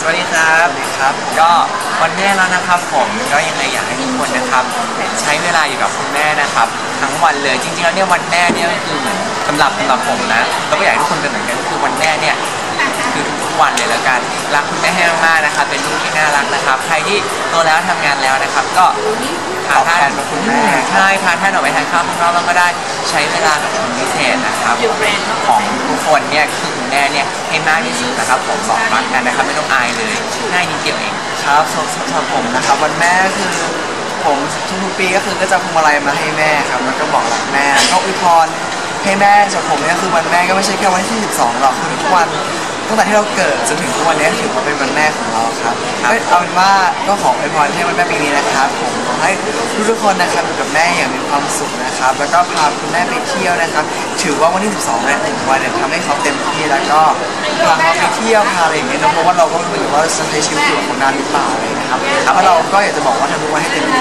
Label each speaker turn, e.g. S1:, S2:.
S1: สวัสดีครับสวัสดีครับ ก็วันแม่แล้วนะครับผมก็ยังไงอยากให้ทุกคนนะครับ ใช้เวลาอยู่กับคุณแม่นะครับ ทั้งวันเลยจริงๆแล้วเนี่ยวันแม่เนี่ยก็คือเหมือนสำหรับสำหรับผมนะแล้วก็อยากให้ทุกคนเป็นเหมือนกันก็คือวันแม่เนี่ยคือทุกวันเลยแล้วกันรักคุณแม่ให้มากๆนะครับ เป็นลูกที่น่ารักนะครับ ใครที่โตแล้วทำงานแล้วนะครับ ก็ทานท่านคุณแม่ใช่ทานท่านออกไปทานข้าวข้างนอกแล้วก็ได้ใช้เวลากับคนพิเศษนะครับของทุกคนเนี่ยคือคุณแม่เนี่ยให้มากที่สุดนะครับ ผมบอกรักกันนะครับไม่ต้องอายเลย ง่ายนิดเดียวเอง
S2: ครับสำสำหรับผมนะครับ วันแม่คือ ผมทุกๆปีก็คือก็จะพวงมาลัยมาให้แม่ครับแล้วก็บอกรักแม่ก็อวยพรให้แม่สำหรับผมเนี่ยคือวันแม่ก็ไม่ใช่แค่วันที่ 12หรอกคือทุกวันตั้งแต่ที่เราเกิดจนถึงทุกวันนี้ถือว่าเป็นวันแม่ของเราครับ
S1: ครับ
S2: ก็เอาเป็นว่าก็ขออวยพรให้วันแม่ปีนี้นะครับผม ขอให้ทุกๆคนนะครับอยู่กับแม่อย่างมีความสุขนะครับ แล้วก็พาคุณแม่ไปเที่ยวนะครับ ถือว่าวันที่ 12เนี่ยถึงวันเนี่ยทำให้เขาเต็มที่แล้วก็พาเขาไปเที่ยวพาอะไรอย่างเงี้ยนะเพราะว่าเราก็ไม่รู้ว่าจะใช้ชีวิตอยู่กับคนนานหรือเปล่าเลยนะครับแล้วเราก็อยากจะบอกว่าทำทุกวันให้เต็มที่